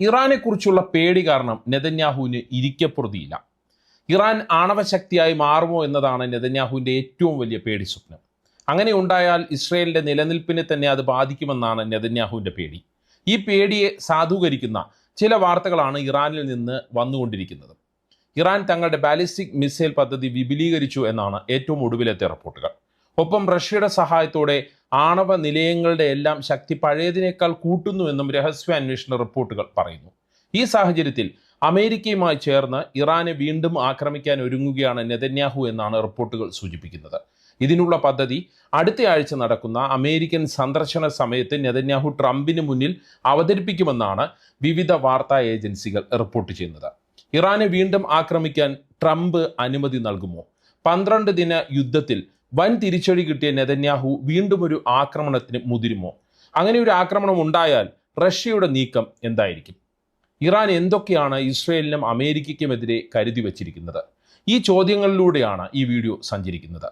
ഇറാനെക്കുറിച്ചുള്ള പേടി കാരണം നെതന്യാഹുവിന് ഇരിക്കപ്പുറതിയില്ല. ഇറാൻ ആണവശക്തിയായി മാറുമോ എന്നതാണ് നെതന്യാഹുവിന്റെ ഏറ്റവും വലിയ പേടി സ്വപ്നം. അങ്ങനെ ഉണ്ടായാൽ ഇസ്രയേലിന്റെ നിലനിൽപ്പിനെ തന്നെ അത് ബാധിക്കുമെന്നാണ് നെതന്യാഹുവിന്റെ പേടി. ഈ പേടിയെ സാധൂകരിക്കുന്ന ചില വാർത്തകളാണ് ഇറാനിൽ നിന്ന് വന്നുകൊണ്ടിരിക്കുന്നത്. ഇറാൻ തങ്ങളുടെ ബാലിസ്റ്റിക് മിസൈൽ പദ്ധതി വിപുലീകരിച്ചു എന്നാണ് ഏറ്റവും ഒടുവിലത്തെ റിപ്പോർട്ടുകൾ. ഒപ്പം റഷ്യയുടെ സഹായത്തോടെ ആണവ നിലയങ്ങളുടെ എല്ലാം ശക്തി പഴയതിനേക്കാൾ കൂട്ടുന്നുവെന്നും രഹസ്യാന്വേഷണ റിപ്പോർട്ടുകൾ പറയുന്നു. ഈ സാഹചര്യത്തിൽ അമേരിക്കയുമായി ചേർന്ന് ഇറാനെ വീണ്ടും ആക്രമിക്കാൻ ഒരുങ്ങുകയാണ് നെതന്യാഹു എന്നാണ് റിപ്പോർട്ടുകൾ സൂചിപ്പിക്കുന്നത്. ഇതിനുള്ള പദ്ധതി അടുത്തയാഴ്ച നടക്കുന്ന അമേരിക്കൻ സന്ദർശന സമയത്ത് നെതന്യാഹു ട്രംപിന് മുന്നിൽ അവതരിപ്പിക്കുമെന്നാണ് വിവിധ വാർത്താ ഏജൻസികൾ റിപ്പോർട്ട് ചെയ്യുന്നത്. ഇറാനെ വീണ്ടും ആക്രമിക്കാൻ ട്രംപ് അനുമതി നൽകുമോ? പന്ത്രണ്ട് ദിന യുദ്ധത്തിൽ വൻ തിരിച്ചടി കിട്ടിയ നെതന്യാഹു വീണ്ടും ഒരു ആക്രമണത്തിന് മുതിരുമോ? അങ്ങനെ ഒരു ആക്രമണം ഉണ്ടായാൽ റഷ്യയുടെ നീക്കം എന്തായിരിക്കും? ഇറാൻ എന്തൊക്കെയാണ് ഇസ്രയേലിനും അമേരിക്കയ്ക്കുമെതിരെ കരുതി വച്ചിരിക്കുന്നത്? ഈ ചോദ്യങ്ങളിലൂടെയാണ് ഈ വീഡിയോ സഞ്ചരിക്കുന്നത്.